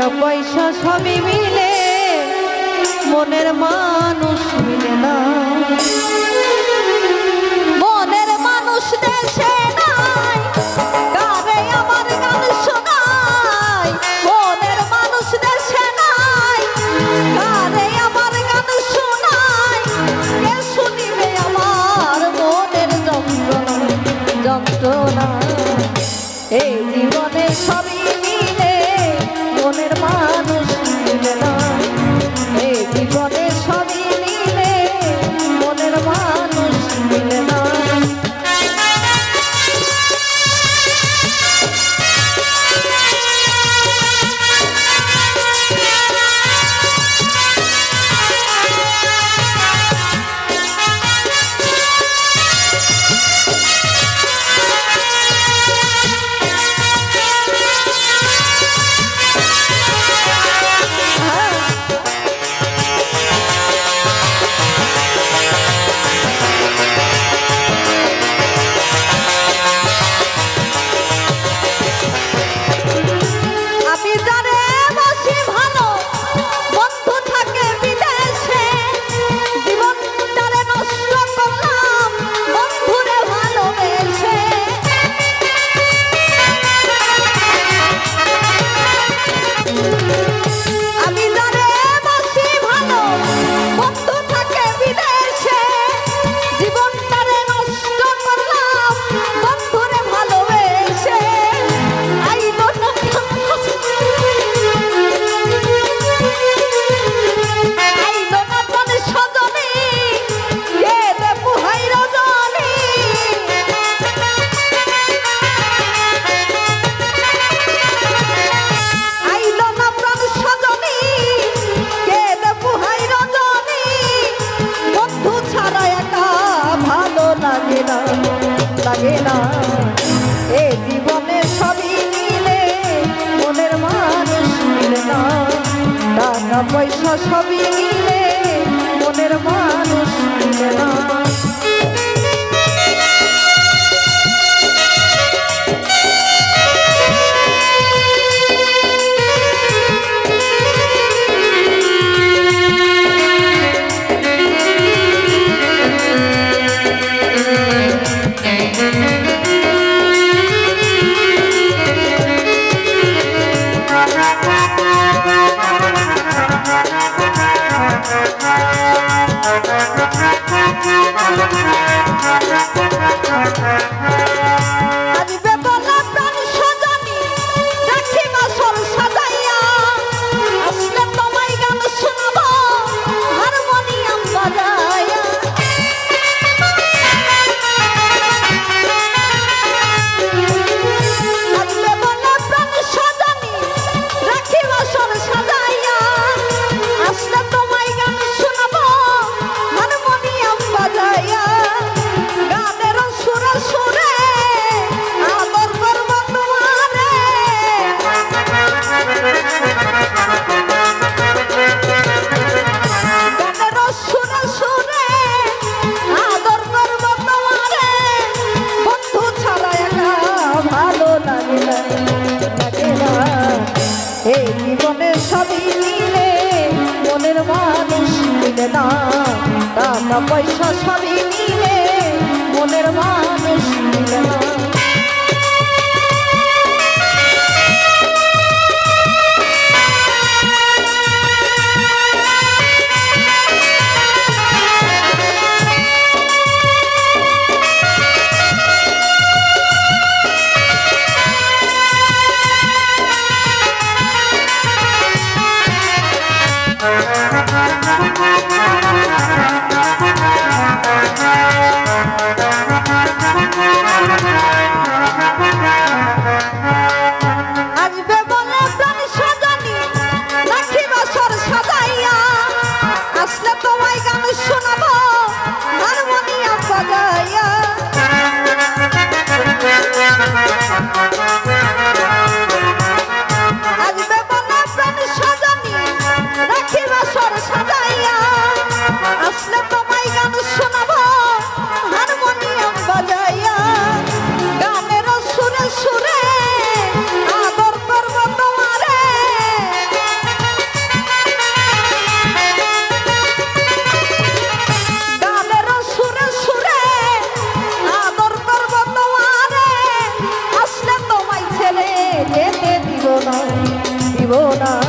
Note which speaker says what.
Speaker 1: টাকা পয়সা সবই মিলে মনের মানুষ মিলে না। লাগে না। এ জীবনে সবই নিলে মনের মানুষ মিলে না। টাকা পয়সা সবই নিলে মনের মানুষ মিলে না। মিলে না। টাকা পয়সা সবই মিলে মনের মানুষ না। না।